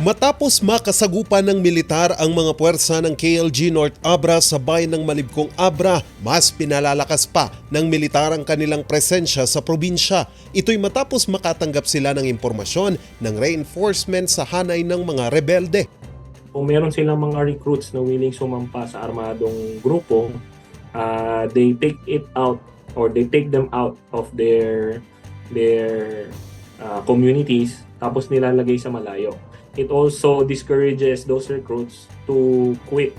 Matapos makasagupan ng militar ang mga puwersa ng KLG North Abra sa bayan ng Malibkong Abra, mas pinalalakas pa ng militar ang kanilang presensya sa probinsya. Ito'y matapos makatanggap sila ng impormasyon ng reinforcement sa hanay ng mga rebelde. kung meron silang mga recruits na willing sumampa sa armadong grupo, uh, they take it out or they take them out of their their uh, communities tapos nilalagay sa malayo. It also discourages those recruits to quit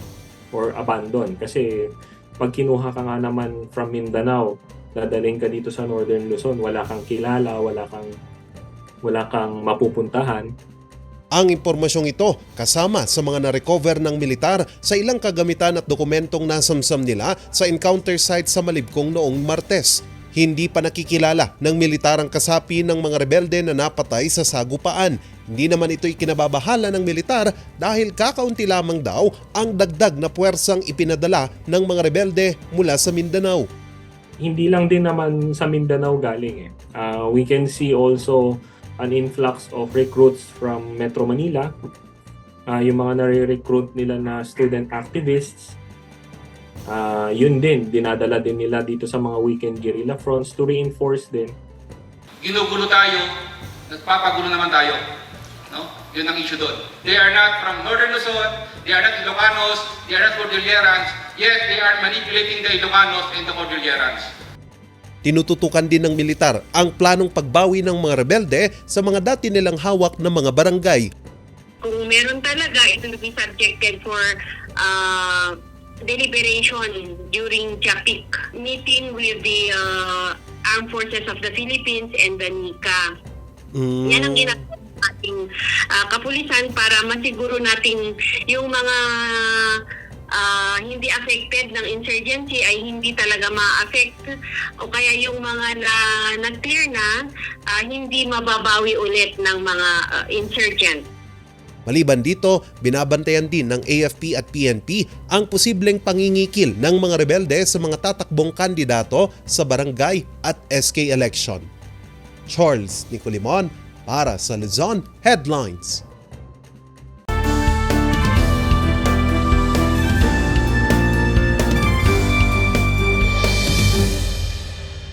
or abandon kasi pag kinuha ka nga naman from Mindanao, dadaling ka dito sa Northern Luzon, wala kang kilala, wala kang wala kang mapupuntahan, Ang impormasyong ito kasama sa mga na-recover ng militar sa ilang kagamitan at dokumentong nasamsam nila sa encounter site sa Malibkong noong Martes. Hindi pa nakikilala ng militar ang kasapi ng mga rebelde na napatay sa sagupaan. Hindi naman ito ikinababahala ng militar dahil kakaunti lamang daw ang dagdag na puwersang ipinadala ng mga rebelde mula sa Mindanao. hindi lang din naman sa Mindanao galing eh. Uh, we can see also an influx of recruits from Metro Manila. Uh, yung mga nare-recruit nila na student activists. Uh, yun din, dinadala din nila dito sa mga weekend guerrilla fronts to reinforce din. ginugulo tayo, nagpapagulo naman tayo. No? Yun ang issue doon. They are not from Northern Luzon, they are not Ilocanos, they are not Cordillerans, yet they are manipulating the Ilocanos and the Cordillerans. Tinututukan din ng militar ang planong pagbawi ng mga rebelde sa mga dati nilang hawak na mga barangay kung meron talaga, it will be subjected for uh, deliberation during JAPIC meeting with the uh, Armed Forces of the Philippines and the NICA. Mm. Yan ang ginagawa ng ating uh, kapulisan para masiguro natin yung mga ah, hindi affected ng insurgency ay hindi talaga ma-affect o kaya yung mga na nag-clear na ah, hindi mababawi ulit ng mga ah, insurgent. Maliban dito, binabantayan din ng AFP at PNP ang posibleng pangingikil ng mga rebelde sa mga tatakbong kandidato sa barangay at SK election. Charles Nicolimon para sa Luzon Headlines.